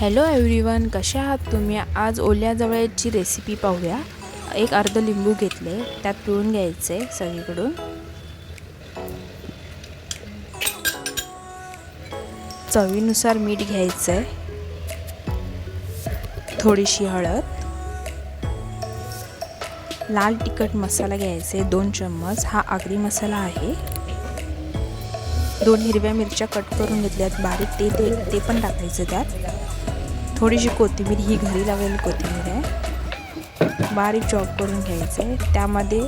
Hello everyone कशा आहात तुम्ही? आज ओल्या जवळची रेसिपी पाहूया. एक अर्ध लिंबू घेतले त्यात पिळून घ्यायचे सगळीकडून. चवीनुसार मीठ घ्यायचं आहे. थोडीशी हळद. लाल तिखट मसाला घ्यायचे दोन चम्मच. हा आगरी मसाला आहे. दोन हिरव्या मिरच्या कट करून घेतल्यात बारीक ते ते ते पण टाकायचं त्यात. थोडीशी कोथिंबीर ही घरी लावलेली कोथिंबीर आहे. बारीक चॉप करून घ्यायचं. आहे त्यामध्ये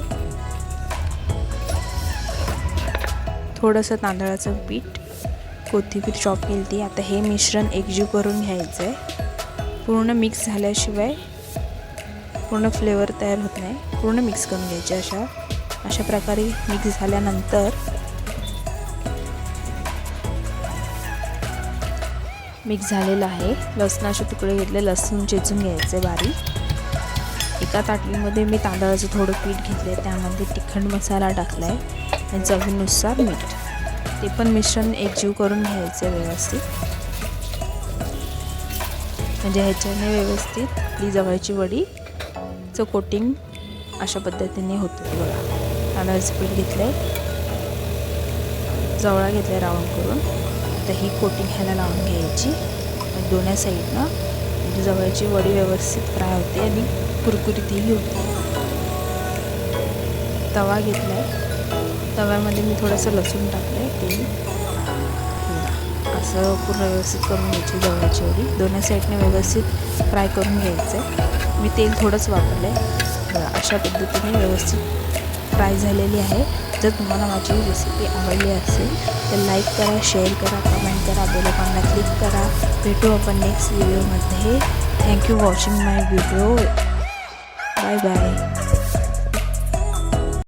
थोडंसं तांदळाचं पीठ कोथिंबीर चॉप केली ती आता हे मिश्रण एकजीव करून घ्यायचं. आहे पूर्ण मिक्स झाल्याशिवाय पूर्ण फ्लेवर तयार होत नाही. पूर्ण मिक्स करून घ्यायचे अशा अशा प्रकारे मिक्स झाल्यानंतर मिक्स झालेलं आहे. लसणाचे तुकडे घेतले लसूण चेचून घ्यायचे बारीक. एका ताटलीमध्ये मी तांदळाचं थोडं पीठ घेतले त्यामध्ये तिखट मसाला टाकला आहे आणि चवीनुसार मीठ. ते पण मिश्रण एकजीव करून घ्यायचं व्यवस्थित. म्हणजे ह्याच्याने व्यवस्थित आपली जवळची वडीचं कोटिंग अशा पद्धतीने होतं. बघा तांदळाचं पीठ घेतलं आहे जवळा घेतला राऊंड करून. आता ही कोटिंग ह्याला लावून घ्यायची. दोन्ही साईडनं म्हणजे जवळची वडी व्यवस्थित फ्राय होते आणि कुरकुरीतही होते. तवा घेतला आहे तव्यामध्ये मी थोडंसं लसूण टाकलं आहे तेल. असं पूर्ण व्यवस्थित करून घ्यायची जवळची वडी. दोन्ही साईडने व्यवस्थित फ्राय करून घ्यायचं आहे मी तेल थोडंच वापरलं आहे अशा पद्धतीने व्यवस्थित फ्राय झालेली आहे. जर तुम्हाला माझी रेसिपी आवडली असेल तर लाईक करा शेअर करा कमेंट करा बेलकॉनला क्लिक करा. भेटू आपण नेक्स्ट व्हिडिओमध्ये thank you watching my video bye bye